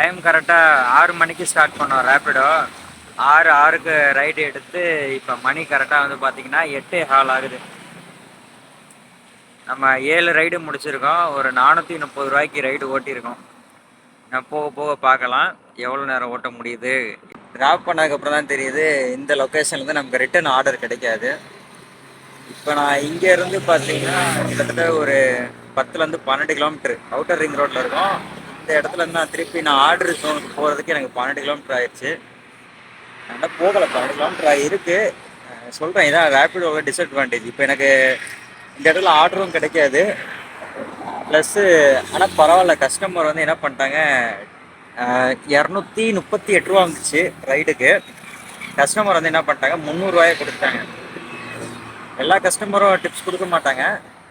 Time கரெக்டாக ஆறு மணிக்கு ஸ்டார்ட் பண்ணோம் ரேப்பிடோ ஆறு ஆறுக்கு ரைடு எடுத்து இப்போ மணி கரெக்டாக வந்து பார்த்தீங்கன்னா எட்டே ஹால் ஆகுது. நம்ம ஏழு ரைடு முடிச்சிருக்கோம். ஒரு நானூற்றி முப்பது ரூபாய்க்கு ரைடு ஓட்டியிருக்கோம். நான் போக போக பார்க்கலாம். எவ்வளோ நேரம் ஓட்ட முடியுது? ட்ராப் பண்ணதுக்கப்புறம் தான் தெரியுது இந்த லொக்கேஷன்லேருந்து நமக்கு ரிட்டர்ன் ஆர்டர் கிடைக்காது. இப்போ நான் இங்கேருந்து பார்த்தீங்கன்னா கிட்டத்தட்ட ஒரு பத்துலேருந்து பன்னெண்டு கிலோமீட்டர் அவுட்டர் ரிங் ரோட்டில் இருக்கோம். இந்த இடத்துல இருந்து நான் திருப்பி நான் ஆர்டர் ஜோனுக்கு போகிறதுக்கு எனக்கு பன்னெண்டு கிலோமீட்டர் ஆயிடுச்சு. அதனால் போகலை பன்னெண்டு கிலோமீட்டர் இருக்கு. சொல்கிறேன் இதான் ரேப்பிடோட டிஸ்அட்வான்டேஜ் இப்போ எனக்கு இந்த இடத்துல ஆர்டரும் கிடைக்காது. ப்ளஸ்ஸு ஆனால் பரவாயில்ல கஸ்டமர் வந்து என்ன பண்ணிட்டாங்க இரநூத்தி முப்பத்தி எட்டு ரூபா வந்துச்சு ரைடுக்கு கஸ்டமர் வந்து என்ன பண்ணிட்டாங்க முந்நூறுரூவாயே கொடுத்தாங்க எல்லா கஸ்டமரும் டிப்ஸ் கொடுக்க மாட்டாங்க.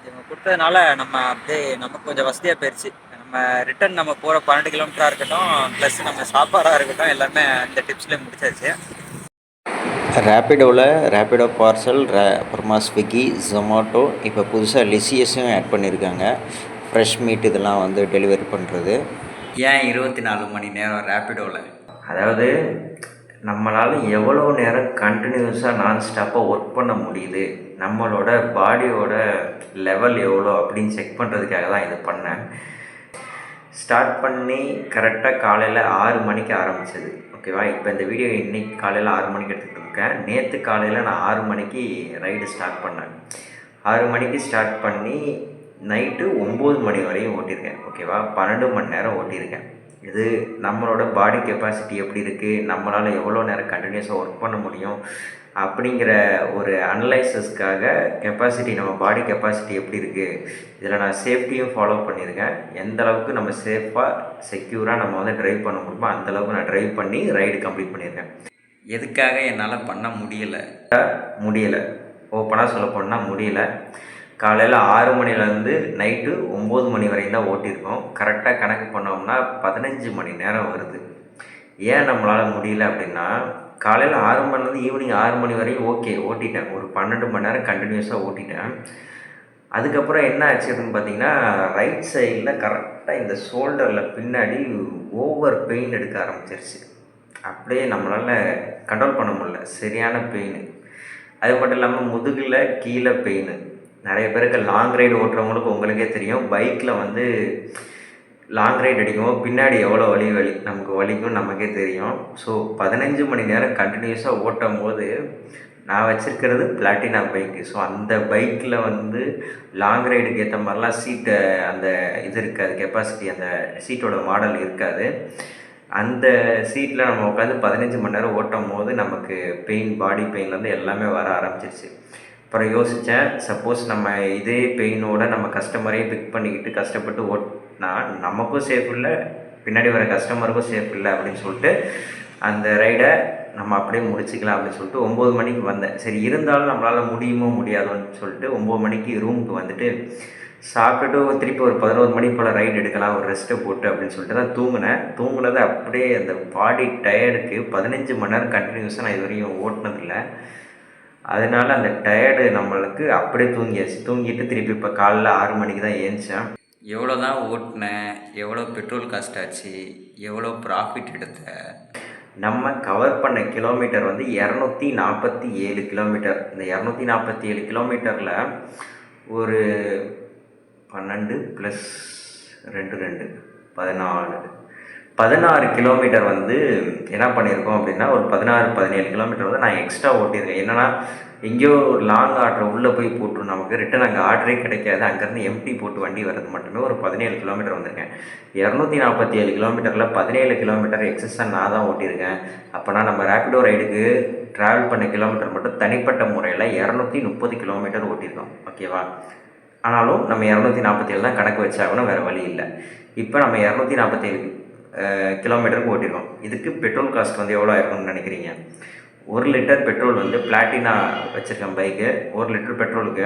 இவங்க கொடுத்ததுனால நம்ம அப்படியே நமக்கு கொஞ்சம் வசதியாக போயிடுச்சு நம்ம ரிட்டர்ன் நம்ம போகிற பன்னெண்டு கிலோமீட்டராக இருக்கட்டும் ப்ளஸ் நம்ம சாப்பாடாக இருக்கட்டும் எல்லாமே இந்த டிப்ஸ்லேயே முடிச்சாச்சு. ரேப்பிடோவில் ரேப்பிடோ பார்சல் ரே அப்புறமா ஸ்விக்கி ஜொமாட்டோ இப்போ புதுசாக லிசியஸும் ஆட் பண்ணியிருக்காங்க ஃப்ரெஷ் மீட் இதெல்லாம் வந்து டெலிவரி பண்ணுறது ஏன் இருபத்தி நாலு மணி நேரம் ரேப்பிடோவில் அதாவது நம்மளால் எவ்வளோ நேரம் கண்டினியூஸாக நான் ஸ்டாப்பாக ஒர்க் பண்ண முடியுது? நம்மளோட பாடியோட லெவல் எவ்வளோ அப்படின்னு செக் பண்ணுறதுக்காக தான் இது பண்ணேன். ஸ்டார்ட் பண்ணி கரெக்டாக காலையில் ஆறு மணிக்கு ஆரம்பித்தது ஓகேவா? இப்போ இந்த வீடியோ இன்னைக்கு காலையில் ஆறு மணிக்கு எடுத்துகிட்டு இருக்கேன். நேற்று காலையில் நான் ஆறு மணிக்கு ரைடு ஸ்டார்ட் பண்ணேன். ஆறு மணிக்கு ஸ்டார்ட் பண்ணி நைட்டு ஒம்பது மணி வரையும் ஓட்டியிருக்கேன். ஓகேவா? பன்னெண்டு மணி நேரம் ஓட்டியிருக்கேன். இது நம்மளோட பாடி கெப்பாசிட்டி எப்படி இருக்குது நம்மளால் எவ்வளோ நேரம் கண்டினியூஸாக ஒர்க் பண்ண முடியும்? அப்படிங்கிற ஒரு அனலைசஸ்க்காக கெப்பாசிட்டி நம்ம பாடி கெப்பாசிட்டி எப்படி இருக்குது இதில் நான் சேஃப்டியும் ஃபாலோ பண்ணியிருக்கேன். எந்த அளவுக்கு நம்ம சேஃபாக செக்யூராக நம்ம வந்து ட்ரைவ் பண்ண முடியுமோ அந்த அளவுக்கு நான் ட்ரைவ் பண்ணி ரைடு கம்ப்ளீட் பண்ணியிருக்கேன். எதுக்காக என்னால் பண்ண முடியலை? முடியலை. ஓப்பனாக சொல்ல போனால் முடியலை. காலையில் ஆறு மணிலேருந்து நைட்டு ஒம்பது மணி வரையும் தான் ஓட்டியிருக்கோம். கரெக்டாக கணக்கு பண்ணோம்னா பதினஞ்சு மணி நேரம் வருது. ஏன் நம்மளால் முடியல அப்படின்னா காலையில் ஆறு மணிலேருந்து ஈவினிங் ஆறு மணி வரையும் ஓகே ஓட்டிட்டேன். ஒரு பன்னெண்டு மணி நேரம் கண்டினியூஸாக ஓட்டிட்டேன். அதுக்கப்புறம் என்ன ஆச்சு அப்படின்னு பார்த்தீங்கன்னா ரைட் சைடில் கரெக்டாக இந்த ஷோல்டரில் பின்னாடி ஓவர் பெயின் எடுக்க ஆரம்பிச்சிருச்சு. அப்படியே நம்மளால் கண்ட்ரோல் பண்ண முடியல. சரியான பெயின் அது மட்டும் இல்லாமல் முதுகில் கீழே பெயின் நிறைய பேருக்கு லாங் ரைடு ஓட்டுறவங்களுக்கு உங்களுக்கே தெரியும். பைக்கில் வந்து லாங் ரைடு அடிக்கும். பின்னாடி எவ்வளோ வலி வலி நமக்கு வலிக்கும் நமக்கே தெரியும். ஸோ பதினஞ்சு மணி நேரம் கண்டினியூஸாக ஓட்டும் போது நான் வச்சுருக்கிறது பிளாட்டினா பைக்கு ஸோ அந்த பைக்கில் வந்து லாங் ரைடுக்கு ஏற்ற மாதிரிலாம் சீட்டை அந்த இது இருக்காது கெப்பாசிட்டி அந்த சீட்டோட மாடல் இருக்காது. அந்த சீட்டில் நம்ம உட்காந்து பதினஞ்சு மணி நேரம் ஓட்டும் போது நமக்கு பெயின் பாடி பெயின்லேருந்து எல்லாமே வர ஆரம்பிச்சிருச்சு. அப்புறம் யோசித்தேன் சப்போஸ் நம்ம இதே பெயினோட நம்ம கஸ்டமரையும் பிக் பண்ணிக்கிட்டு கஷ்டப்பட்டு ஓட் நான் நமக்கும் சேஃப் இல்லை. பின்னாடி வர கஸ்டமருக்கும் சேஃப் இல்லை அப்படின்னு சொல்லிட்டு அந்த ரைடை நம்ம அப்படியே முடிச்சுக்கலாம் அப்படின்னு சொல்லிட்டு ஒம்பது மணிக்கு வந்தேன். சரி இருந்தாலும் நம்மளால் முடியுமோ முடியாதோன்னு சொல்லிட்டு ஒம்பது மணிக்கு ரூமுக்கு வந்துட்டு சாப்பிட்டுட்டு திருப்பி ஒரு பதினோரு மணி போல் ரைடு எடுக்கலாம் ஒரு ரெஸ்ட்டை போட்டு அப்படின்னு சொல்லிட்டு தான் தூங்கினேன். தூங்கினது அப்படியே அந்த பாடி டயர்டுக்கு பதினஞ்சு மணி நேரம் கண்டினியூஸாக நான் இது வரையும் ஓட்டினதில்லை. அதனால அந்த டயர்டு நம்மளுக்கு அப்படியே தூங்கியாச்சு. தூங்கிட்டு திருப்பி இப்போ காலைல ஆறு மணிக்கு தான் ஏந்திச்சேன் எவ்வளோ தான் ஓட்டினேன் எவ்வளோ பெட்ரோல் காஸ்ட் ஆச்சு எவ்வளோ ப்ராஃபிட் எடுத்த? நம்ம கவர் பண்ண கிலோமீட்டர் வந்து இரநூத்தி நாற்பத்தி ஏழு கிலோமீட்டர் இந்த இரநூத்தி நாற்பத்தி ஏழு கிலோமீட்டரில் ஒரு பன்னெண்டு ப்ளஸ் ரெண்டு ரெண்டு பதினாலு. பதினாறு கிலோமீட்டர் வந்து என்ன பண்ணியிருக்கோம் அப்படின்னா ஒரு பதினாறு பதினேழு கிலோமீட்டர் வந்து நான் எக்ஸ்ட்ரா ஓட்டியிருக்கேன். என்னென்னா எங்கேயோ லாங் ஆர்டர் உள்ளே போய் போட்டு நமக்கு ரிட்டன் அங்கே ஆர்டரே கிடைக்காது. அங்கேருந்து எம்டி போட்டு வண்டி வர்றது மட்டுமே ஒரு பதினேழு கிலோமீட்டர் வந்திருக்கேன். இரநூத்தி நாற்பத்தி ஏழு கிலோமீட்டரில் பதினேழு கிலோமீட்டர் எக்ஸஸாக நான் தான் ஓட்டியிருக்கேன். அப்போனா நம்ம ரேப்பிடோ ரைடுக்கு ட்ராவல் பண்ண கிலோமீட்டர் மட்டும் தனிப்பட்ட முறையில் இரநூத்தி முப்பது கிலோமீட்டர் ஓட்டியிருக்கோம். ஓகேவா ஆனாலும் நம்ம இரநூத்தி நாற்பத்தேழு தான் கணக்கு வச்சாகணும் வேறு வழி இல்லை. இப்போ நம்ம இரநூத்தி நாற்பத்தி ஏழு கிலோமீட்டருக்கு ஓட்டியிருக்கோம். இதுக்கு பெட்ரோல் காஸ்ட் வந்து எவ்வளோ ஆயிருக்கும்னு நினைக்கிறீங்க? ஒரு லிட்டர் பெட்ரோல் வந்து பிளாட்டினா வச்சுருக்கேன் பைக்கு. ஒரு லிட்டர் பெட்ரோலுக்கு.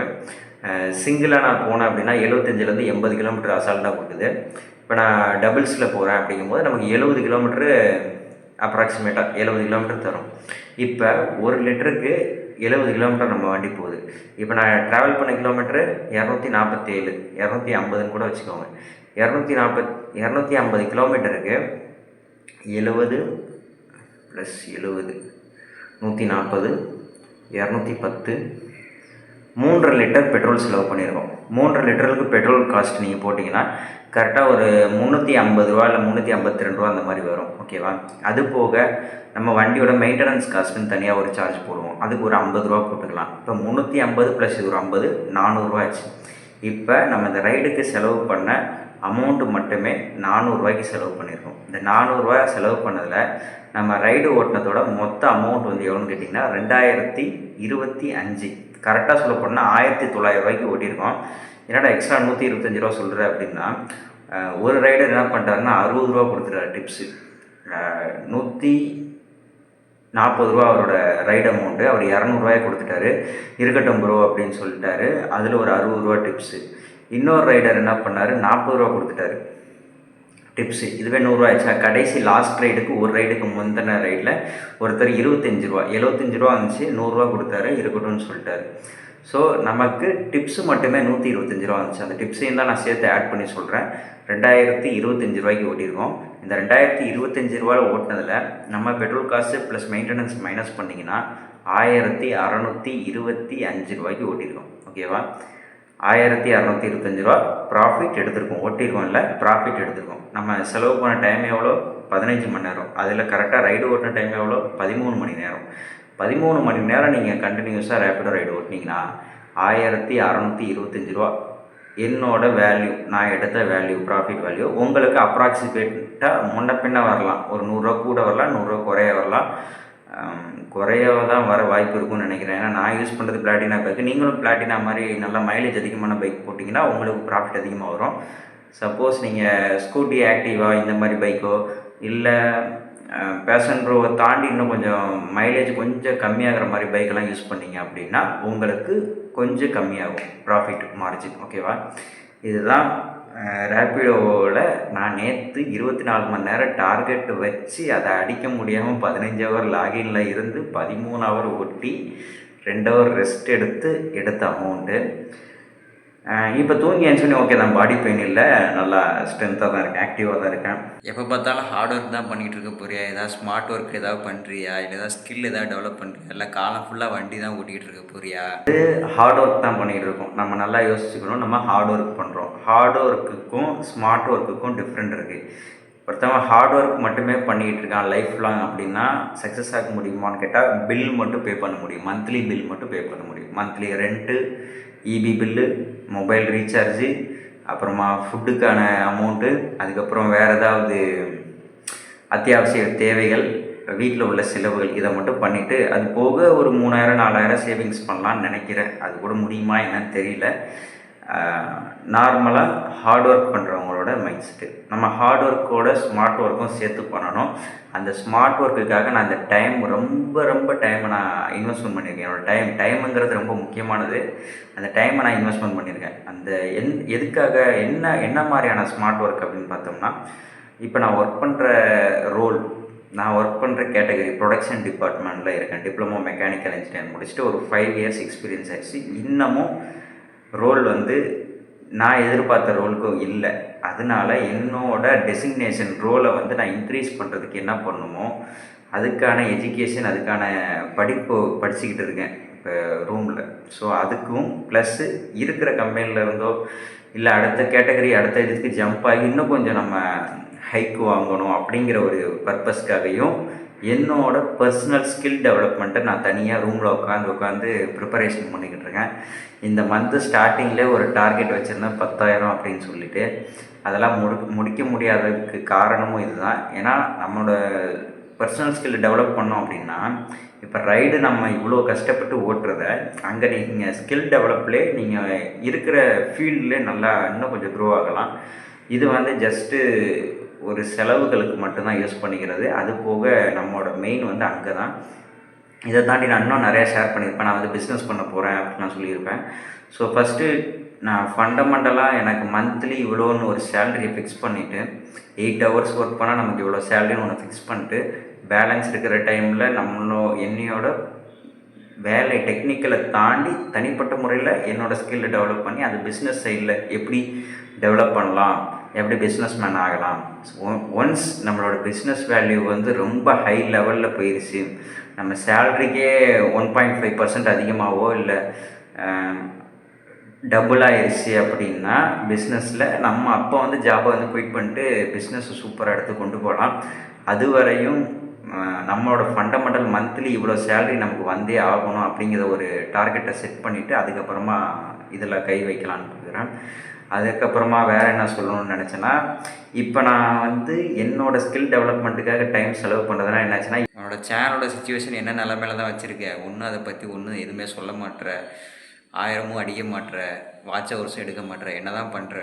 சிங்கிளாக நான் போனேன் அப்படின்னா எழுபத்தஞ்சிலேருந்து எண்பது கிலோமீட்டர் அசால்ட்டாக கொடுக்குது இப்போ நான் டபுள்ஸில் போகிறேன் அப்படிங்கும்போது நமக்கு எழுபது கிலோமீட்ரு அப்ராக்சிமேட்டாக எழுபது கிலோமீட்டர் தரும். இப்போ ஒரு லிட்டருக்கு எழுபது கிலோமீட்டர் நம்ம வண்டி போகுது. இப்போ நான் ட்ராவல் பண்ண கிலோமீட்ரு இரநூத்தி நாற்பத்தேழு இரநூத்தி ஐம்பதுன்னு கூட வச்சுக்கோங்க. இரநூத்தி நாற்பத் இரநூத்தி ஐம்பது கிலோமீட்டருக்கு எழுபது ப்ளஸ் எழுபது நூற்றி நாற்பது இரநூத்தி பத்து மூன்றரை லிட்டர் பெட்ரோல் செலவு பண்ணியிருக்கோம் மூன்றரை லிட்டருக்கு பெட்ரோல் காஸ்ட் நீங்கள் போட்டிங்கன்னா கரெக்டாக ஒரு முந்நூற்றி ஐம்பது ரூபா இல்லை முந்நூற்றி ஐம்பத்தி ரெண்டு ரூபா அந்த மாதிரி வரும். ஓகேவா அது போக நம்ம வண்டியோட மெயின்டெனன்ஸ் காஸ்ட்டுன்னு தனியாக ஒரு சார்ஜ் போடுவோம். அதுக்கு ஒரு ஐம்பது ரூபா போட்டுக்கலாம். இப்போ முந்நூற்றி ஐம்பது ப்ளஸ் இது ஒரு ஐம்பது நானூறுரூவா ஆச்சு. இப்போ நம்ம இந்த ரைடுக்கு செலவு பண்ண அமௌண்ட்டு மட்டுமே நானூறுரூவாய்க்கு செலவு பண்ணியிருக்கோம் இந்த நானூறுரூவா செலவு பண்ணதில் நம்ம ரைடு ஓட்டினதோட மொத்த அமௌண்ட் வந்து எவ்வளோன்னு கேட்டிங்கன்னா ரெண்டாயிரத்தி இருபத்தி அஞ்சு. கரெக்டாக சொல்ல போனால் ஆயிரத்தி தொள்ளாயிரரூவாய்க்கு ஓட்டியிருக்கோம். என்னடா எக்ஸ்ட்ரா நூற்றி இருபத்தஞ்சி ரூபா சொல்கிற அப்படின்னா ஒரு ரைடர் என்ன பண்ணிட்டாருன்னா அறுபது ரூபா கொடுத்துட்டாரு டிப்ஸு நூற்றி நாற்பது ரூபா அவரோட ரைடு அமௌண்ட்டு அவர் இரநூறுவாயை கொடுத்துட்டாரு. இருக்கட்டும் ப்ரோ அப்படின்னு சொல்லிட்டாரு. அதில் ஒரு அறுபது ரூபா டிப்ஸு இன்னொரு ரைடர் என்ன பண்ணார்? நாற்பது ரூபா கொடுத்துட்டாரு. டிப்ஸு இதுவே நூறுரூவா ஆயிடுச்சா? கடைசி லாஸ்ட் ரைடுக்கு ஒரு ரைடுக்கு முந்தின ரைடில் ஒருத்தர் இருபத்தஞ்சி ரூபா எழுபத்தஞ்சி ரூபா வந்துச்சு நூறுரூவா கொடுத்தாரு இருக்கட்டும்னு சொல்லிட்டாரு. ஸோ நமக்கு டிப்ஸு மட்டுமே நூற்றி இருபத்தஞ்சி ரூபா வந்துச்சு. அந்த டிப்ஸையும் தான் நான் சேர்த்து ஆட் பண்ணி சொல்கிறேன் ரெண்டாயிரத்தி இருபத்தஞ்சி ரூபாய்க்கு ஓட்டியிருக்கோம். இந்த ரெண்டாயிரத்தி இருபத்தஞ்சி ரூபாயில் ஓட்டினதில் நம்ம பெட்ரோல் காசு ப்ளஸ் மெயின்டெனன்ஸ் மைனஸ் பண்ணிங்கன்னா ஆயிரத்தி அறநூற்றி இருபத்தி அஞ்சு ரூபாய்க்கு ஓட்டியிருக்கோம். ஓகேவா ஆயிரத்தி அறநூற்றி இருபத்தஞ்சி ரூபா ப்ராஃபிட் எடுத்திருக்கோம். ஓட்டியிருக்கோம் இல்லை ப்ராஃபிட் எடுத்திருக்கோம். நம்ம செலவு பண்ண டைம் எவ்வளோ? பதினஞ்சு மணி நேரம். அதில் கரெக்டாக ரைடு ஓட்டின டைம் எவ்வளோ? பதிமூணு மணி நேரம். பதிமூணு மணி நேரம் நீங்கள் கண்டினியூஸாக ரேப்பிடோ ரைடு ஓட்டினீங்கன்னா ஆயிரத்தி அறநூற்றி இருபத்தஞ்சி ரூபா என்னோட வேல்யூ நான் எடுத்த வேல்யூ ப்ராஃபிட் வேல்யூ உங்களுக்கு அப்ராக்சிமேட்டாக முன்ன பின்ன வரலாம். ஒரு நூறுரூவா கூட வரலாம் நூறுரூவா குறைய வரலாம். ஆம், தான் வர வாய்ப்பு இருக்கும்னு நினைக்கிறேன். ஏன்னா நான் யூஸ் பண்ணுறது பிளாட்டினா பைக் நீங்களும் பிளாட்டினா மாதிரி நல்லா மைலேஜ் அதிகமான பைக் போட்டிங்கன்னா உங்களுக்கு ப்ராஃபிட் அதிகமாக வரும். சப்போஸ் நீங்கள் ஸ்கூட்டி ஆக்டிவா இந்த மாதிரி பைக்கோ இல்லை பேஷன் ப்ரோவை தாண்டி இன்னும் கொஞ்சம் மைலேஜ் கொஞ்சம் கம்மியாகிற மாதிரி பைக்கெல்லாம் யூஸ் பண்ணீங்க அப்படின்னா உங்களுக்கு கொஞ்சம் கம்மியாகும். ப்ராஃபிட் மார்ஜின் ஓகேவா இதுதான் ரேப்பிடோவில் நான் நேற்று இருபத்தி நாலு மணி நேரம் டார்கெட் வச்சு அதை அடிக்க முடியாமல் பதினஞ்சு ஹவர் லாகினில் இருந்து பதிமூணு ஹவர் ஒட்டி ரெண்டு ஹவர் ரெஸ்ட் எடுத்து எடுத்த அமௌண்ட்டு இப்போ தூங்கி எழுந்தோடனே ஓகே தான் பாடி பெயின் இல்லை நல்லா ஸ்ட்ரென்த்தாக தான் இருக்கேன் ஆக்டிவாக தான் இருக்கேன். எப்போ பார்த்தாலும் ஹார்ட் ஒர்க் தான் பண்ணிகிட்டு இருக்க போறியா? ஏதாவது ஸ்மார்ட் ஒர்க் ஏதாவது பண்ணுறியா இல்லை ஏதாவது ஸ்கில் ஏதாவது டெவலப் பண்ணுறியா இல்லை காலம் ஃபுல்லாக வண்டி தான் ஓட்டிகிட்டு இருக்க போறியா? இது ஹார்ட் ஒர்க் தான் பண்ணிகிட்டு இருக்கோம். நம்ம நல்லா யோசிச்சுக்கணும் நம்ம ஹார்ட் ஒர்க் பண்ணுறோம் ஹார்ட் ஒர்க்குக்கும் ஸ்மார்ட் ஒர்க்குக்கும் டிஃப்ரெண்ட் இருக்குது ஒருத்தவன் ஹார்ட் ஒர்க் மட்டுமே பண்ணிக்கிட்டு இருக்கான் லைஃப் லாங் அப்படின்னா சக்ஸஸ் ஆக முடியுமான்னு கேட்டால் பில் மட்டும் பே பண்ண முடியும். மந்த்லி பில் மட்டும் பே பண்ண முடியும். Monthly rent EB bill mobile recharge அப்புறமா ஃபுட்டுக்கான அமௌண்ட்டு அதுக்கப்புறம் வேறு ஏதாவது அத்தியாவசிய தேவைகள் வீட்டில் உள்ள செலவுகள் இதை மட்டும் பண்ணிவிட்டு அது போக ஒரு மூணாயிரம் நாலாயிரம் சேவிங்ஸ் பண்ணலான்னு நினைக்கிறேன். அது கூட முடியுமா என்னன்னு தெரியல. நார்மலாக ஹார்ட் ஒர்க் பண்ணுறவங்களோட மைண்ட் செட்டு நம்ம ஹார்ட் ஒர்க்கோட ஸ்மார்ட் ஒர்க்கும் சேர்த்து பண்ணணும். அந்த ஸ்மார்ட் ஒர்க்குக்காக நான் அந்த டைம் ரொம்ப ரொம்ப டைமை நான் இன்வெஸ்ட்மெண்ட் பண்ணியிருக்கேன். என்னோடய டைம் டைமுங்கிறது ரொம்ப முக்கியமானது. அந்த டைமை நான் இன்வெஸ்ட்மெண்ட் பண்ணியிருக்கேன். அந்த எந் எதுக்காக என்ன என்ன மாதிரியான ஸ்மார்ட் ஒர்க் அப்படின்னு பார்த்தோம்னா இப்போ நான் ஒர்க் பண்ணுற ரோல் நான் ஒர்க் பண்ணுற கேட்டகரி ப்ரொடக்ஷன் டிபார்ட்மெண்ட்டில் இருக்கேன். டிப்ளமோ மெக்கானிக்கல் இன்ஜினியர் முடிச்சுட்டு ஒரு ஃபைவ் இயர்ஸ் எக்ஸ்பீரியன்ஸ் ஆகிடுச்சு இன்னமும் ரோல் வந்து நான் எதிர்பார்த்த ரோலுக்கும் இல்லை. அதனால என்னோட டெசிக்னேஷன் ரோலை வந்து நான் இன்க்ரீஸ் பண்ணுறதுக்கு என்ன பண்ணுமோ அதுக்கான எஜுகேஷன் அதுக்கான படிப்பு படிச்சுக்கிட்டு இருக்கேன் இப்போ ரூமில் ஸோ அதுக்கும் ப்ளஸ்ஸு இருக்கிற கம்பெனியில் இருந்தோ இல்லை அடுத்த கேட்டகரி அடுத்த இதுக்கு ஜம்ப் ஆகி இன்னும் கொஞ்சம் நம்ம ஹைக் வாங்கணும் அப்படிங்கிற ஒரு பர்பஸ்க்காகவும் என்னோட பர்சனல் ஸ்கில் டெவலப்மெண்ட்டை நான் தனியாக ரூமில் உட்காந்து உட்காந்து ப்ரிப்பரேஷன் பண்ணிக்கிட்டு இருக்கேன். இந்த மந்த்து ஸ்டார்டிங்கில் ஒரு டார்கெட் வச்சுருந்தேன் பத்தாயிரம் அப்படின்னு சொல்லிட்டு. அதெல்லாம் முடி முடிக்க முடியாததுக்கு காரணமும் இதுதான். ஏன்னா நம்மளோட பர்சனல் ஸ்கில் டெவலப் பண்ணோம் அப்படின்னா இப்போ ரைடு நம்ம இவ்வளோ கஷ்டப்பட்டு ஓட்டுறத அங்கே நீங்கள் ஸ்கில் டெவலப்லேயே நீங்கள் இருக்கிற ஃபீல்ட்லேயே நல்லா இன்னும் கொஞ்சம் க்ரோ ஆகலாம். இது வந்து ஜஸ்ட்டு ஒரு செலவுகளுக்கு மட்டும்தான் யூஸ் பண்ணிக்கிறது. அது போக நம்மளோட மெயின் வந்து அங்கே தான் இதை தாண்டி நான் இன்னும் நிறையா ஷேர் பண்ணியிருப்பேன். நான் வந்து பிஸ்னஸ் பண்ண போகிறேன் அப்படின்னு நான் சொல்லியிருப்பேன். ஸோ ஃபஸ்ட்டு நான் ஃபண்டமெண்டலாக எனக்கு மந்த்லி இவ்வளோன்னு ஒரு சேலரியை ஃபிக்ஸ் பண்ணிவிட்டு எயிட் ஹவர்ஸ் ஒர்க் பண்ணால் நமக்கு இவ்வளோ சேலரின்னு ஒன்று ஃபிக்ஸ் பண்ணிட்டு பேலன்ஸ் இருக்கிற டைமில் நம்மளோ என்னையோட வேலை டெக்னிக்கலை தாண்டி தனிப்பட்ட முறையில் என்னோடய ஸ்கில்லை டெவலப் பண்ணி அது பிஸ்னஸ் சைடில் எப்படி டெவலப் பண்ணலாம்? எப்படி பிஸ்னஸ் மேன் ஆகலாம் ஒன்ஸ் நம்மளோட பிஸ்னஸ் வேல்யூ வந்து ரொம்ப ஹை லெவலில் போயிடுச்சு நம்ம சேலரிக்கே ஒன் பாயிண்ட் ஃபைவ் பர்சன்ட் அதிகமாகவோ இல்லை டபுள் ஆயிடுச்சு அப்படின்னா பிஸ்னஸில் நம்ம அப்போ வந்து ஜாபை வந்து குயிட் பண்ணிட்டு பிஸ்னஸை சூப்பராக எடுத்து கொண்டு போகலாம். அது வரையும் நம்மளோட ஃபண்டமெண்டல் மந்த்லி இவ்வளோ சேலரி நமக்கு வந்தே ஆகணும் அப்படிங்கிற ஒரு டார்கெட்டை செட் பண்ணிவிட்டு அதுக்கப்புறமா இதில் கை வைக்கலான்னு பார்க்குறேன் அதுக்கப்புறமா வேறு என்ன சொல்லணும்னு நினச்சேன்னா இப்போ நான் வந்து என்னோட ஸ்கில் டெவலப்மெண்ட்டுக்காக டைம் செலவு பண்ணுறதுனா என்னாச்சுன்னா என்னோட சேனலோட சுச்சுவேஷன் என்ன நிலமையில தான் வச்சுருக்கேன் ஒன்றும் அதை பற்றி ஒன்றும் எதுவுமே சொல்ல மாட்ற. ஆயிரமும் அடிக்க மாட்ற. வாட்ச் ஹவர்ஸும் எடுக்க மாட்டுற என்ன தான் பண்ணுற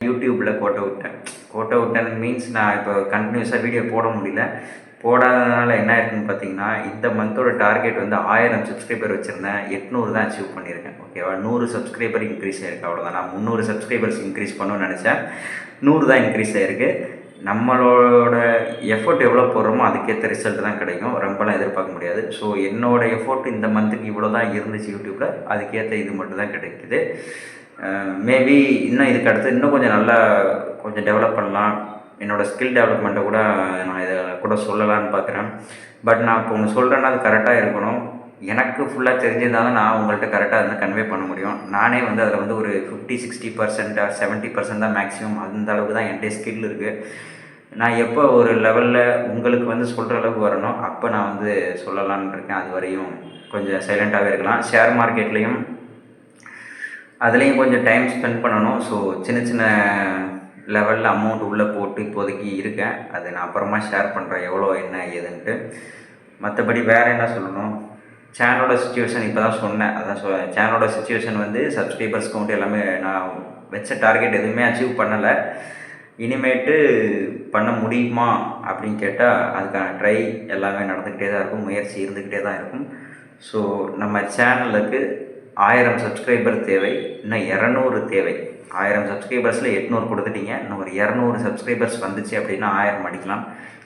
யூடியூப்பில் கோட்டை விட்டேன். கோட்டை விட்டேன் மீன்ஸ் நான் இப்போ கண்டினியூஸாக வீடியோ போட முடியல. போடாததுனால என்ன இருக்குன்னு பார்த்தீங்கன்னா இந்த மந்தோட டார்கெட் வந்து ஆயிரம் சப்ஸ்கிரைபர் வச்சுருந்தேன். எட்நூறு தான் அச்சீவ் பண்ணியிருக்கேன். ஓகேவா நூறு சப்ஸ்கிரைபர் இன்க்ரீஸ் ஆயிருக்கு. அவ்வளோதான் நான் முந்நூறு சப்ஸ்கிரைபர்ஸ் இன்க்ரீஸ் பண்ணணும்னு நினச்சேன். நூறு தான் இன்க்ரீஸ் ஆயிருக்கு. நம்மளோட எஃபோர்ட் எவ்வளோ போடுறோமோ அதுக்கேற்ற ரிசல்ட் தான் கிடைக்கும். ரொம்பலாம் எதிர்பார்க்க முடியாது. ஸோ என்னோட எஃபோர்ட் இந்த மந்த்துக்கு இவ்வளோ தான் இருந்துச்சு யூடியூப்பில் அதுக்கேற்ற இது மட்டும் தான் கிடைக்குது. மேபி இன்னும் இதுக்கு அடுத்து இன்னும் கொஞ்சம் நல்லா கொஞ்சம் டெவலப் பண்ணலாம். என்னோடய ஸ்கில் டெவலப்மெண்ட்டை கூட நான் இதை கூட சொல்லலான்னு பார்க்குறேன். பட் நான் இப்போ ஒன்று சொல்கிறேன்னா அது கரெக்டாக இருக்கணும். எனக்கு ஃபுல்லாக தெரிஞ்சிருந்தால் தான் நான் உங்கள்கிட்ட கரெக்டாக வந்து கன்வே பண்ண முடியும். நானே வந்து அதில் வந்து ஒரு fifty sixty percent seventy percent தான் மேக்ஸிமம் அந்த அளவுக்கு தான் என்கிட்ட ஸ்கில் இருக்குது நான் எப்போ ஒரு லெவலில் உங்களுக்கு வந்து சொல்கிற அளவுக்கு வரணும் அப்போ நான் வந்து சொல்லலான்னு இருக்கேன். அது வரையும் கொஞ்சம் சைலண்ட்டாகவே இருக்கலாம். ஷேர் மார்க்கெட்லேயும் அதுலேயும் கொஞ்சம் டைம் ஸ்பெண்ட் பண்ணணும். ஸோ சின்ன சின்ன லெவலில் அமௌண்ட் உள்ளே போ போட்டு இப்போதைக்கு இருக்கேன் அதை நான் அப்புறமா ஷேர் பண்ணுறேன் எவ்வளோ என்ன ஏதுன்ட்டு. மற்றபடி வேறு என்ன சொல்லணும்? சேனலோட சுச்சுவேஷன் இப்போ தான் சொன்னேன். அதான் சொ சேனலோட சுச்சுவேஷன் வந்து சப்ஸ்கிரைபர்ஸ் கவுண்ட் எல்லாமே நான் வச்ச டார்கெட் எதுவுமே அச்சீவ் பண்ணலை. இனிமேட்டு பண்ண முடியுமா அப்படின்னு கேட்டால் அதுக்கான ட்ரை எல்லாமே நடந்துக்கிட்டே தான் இருக்கும். முயற்சி இருந்துக்கிட்டே தான் இருக்கும். ஸோ நம்ம சேனலுக்கு ஆயிரம் சப்ஸ்கிரைபர் தேவை. இன்னும் இரநூறு தேவை. ஆயிரம் சப்ஸ்கிரைபர்ஸில் எட்நூறு கொடுத்துட்டீங்க. இன்னும் ஒரு இரநூறு சப்ஸ்கிரைபர்ஸ் வந்துச்சு அப்படின்னா ஆயிரம் அடிக்கலாம்.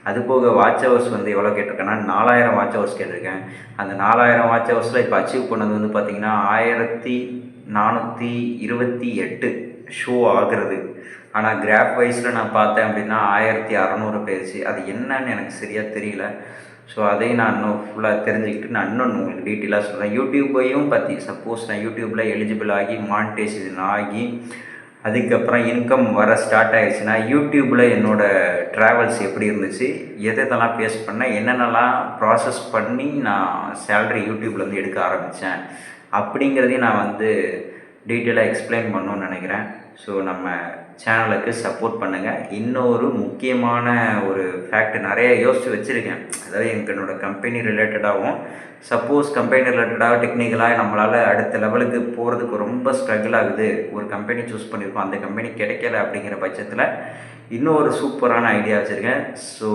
அது போக வாட்ச் ஹவர்ஸ் வந்து எவ்வளோ கேட்டிருக்கேன்னா நாலாயிரம் வாட்ச் ஹவர்ஸ் கேட்டிருக்கேன். அந்த நாலாயிரம் வாட்ச் ஹவர்ஸில் இப்போ அச்சீவ் பண்ணது வந்து பார்த்திங்கன்னா ஆயிரத்தி நானூற்றி இருபத்தி எட்டு ஷோ ஆகுறது. ஆனால் கிராஃப் வைஸில் நான் பார்த்தேன் அப்படின்னா ஆயிரத்தி அறநூறு போயிடுச்சு அது என்னன்னு எனக்கு சரியாக தெரியல. ஸோ அதையும் நான் இன்னும் ஃபுல்லாக தெரிஞ்சுக்கிட்டு நான் இன்னும் உங்களுக்கு டீட்டெயிலாக சொல்கிறேன் யூடியூப்பையும் பற்றி சப்போஸ் நான் யூடியூப்பில் எலிஜிபிள் ஆகி மானிட்டைசேஷன் ஆகி அதுக்கப்புறம் இன்கம் வர ஸ்டார்ட் ஆயிடுச்சுன்னா யூடியூப்பில் என்னோடய ட்ராவல்ஸ் எப்படி இருந்துச்சு எதை எதெல்லாம் ஃபேஸ் பண்ணேன் என்னென்னலாம் ப்ராசஸ் பண்ணி நான் சேலரி யூடியூப்லேருந்து எடுக்க ஆரம்பித்தேன் அப்படிங்கிறதையும் நான் வந்து டீட்டெயிலாக எக்ஸ்பிளைன் பண்ணணும்னு நினைக்கிறேன். ஸோ நம்ம சேனலுக்கு சப்போர்ட் பண்ணுங்கள் இன்னொரு முக்கியமான ஒரு ஃபேக்ட் நிறைய யோசித்து வச்சுருக்கேன். அதாவது எனக்கு என்னோடய கம்பெனி ரிலேட்டடாகவும் சப்போஸ் கம்பெனி ரிலேட்டடாக டெக்னிக்கலாக நம்மளால் அடுத்த லெவலுக்கு போகிறதுக்கு ரொம்ப ஸ்ட்ரகிள் ஆகுது. ஒரு கம்பெனி சூஸ் பண்ணியிருக்கோம் அந்த கம்பெனி கிடைக்கல அப்படிங்கிற பட்சத்தில் இன்னும் ஒரு சூப்பரான ஐடியா வச்சுருக்கேன். ஸோ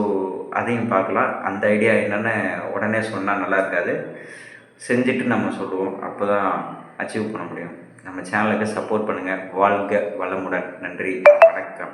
அதையும் பார்க்கலாம். அந்த ஐடியா என்னென்னு உடனே சொன்னால் நல்லா இருக்காது. செஞ்சுட்டு நம்ம சொல்லுவோம். அப்போ தான் அச்சீவ் பண்ண முடியும். நம்ம சேனலுக்கு சப்போர்ட் பண்ணுங்கள் வாழ்க வளமுடன். நன்றி. வணக்கம்.